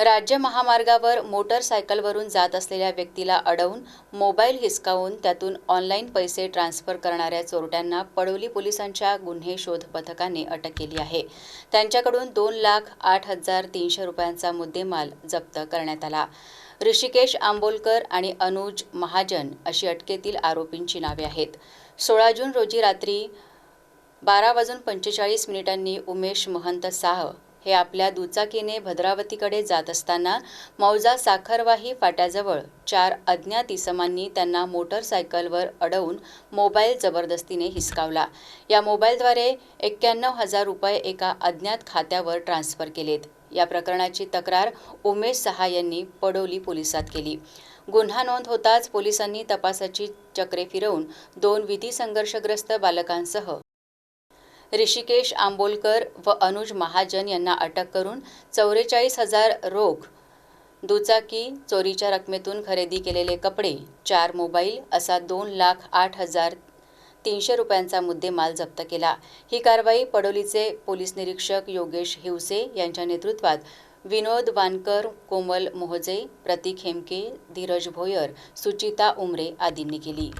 राज्य महामार्गावर मोटरसायकलवरून जात असलेल्या व्यक्तीला अडवून मोबाईल हिसकावून त्यातून ऑनलाईन पैसे ट्रान्स्फर करणाऱ्या चोरट्यांना पडोली पोलिसांच्या गुन्हे शोध पथकाने अटक केली आहे. त्यांच्याकडून दोन लाख आठ हजार तीनशे रुपयांचा मुद्देमाल जप्त करण्यात आला. ऋषिकेश आंबोलकर आणि अनुज महाजन अशी अटकेतील आरोपींची नावे आहेत. सोळा जून रोजी रात्री बारा वाजून पंचेचाळीस मिनिटांनी उमेश महंत साह हे आपल्या दुचाकीने भद्रावतीकडे जात असताना मौजा साखरवाही फाट्याजवळ. चार अज्ञात इसमांनी त्यांना मोटरसायकलवर अडवून मोबाईल जबरदस्तीने हिसकावला. या मोबाईलद्वारे एक्क्याण्णव हजार रुपये एका अज्ञात खात्यावर ट्रान्स्फर केलेत. या प्रकरणाची तक्रार उमेश सहा यांनी पडोली पोलिसात केली. गुन्हा नोंद होताच पोलिसांनी तपासाची चक्रे फिरवून दोन विधी संघर्षग्रस्त बालकांसह ऋषिकेश आंबोलकर व अनुज महाजन यांना अटक करून चौवेचाळीस हजार रोख दुचाकी चोरीच्या रकमेतून खरेदी केलेले कपडे चार मोबाईल असा दोन लाख आठ हजार तीनशे रुपयांचा मुद्देमाल जप्त केला. ही कारवाई पडोलीचे पोलीस निरीक्षक योगेश हिवसे यांच्या नेतृत्वात विनोद वानकर कोमल मोहजे प्रतीक हेमके धीरज भोयर सुचिता उमरे आदींनी केली.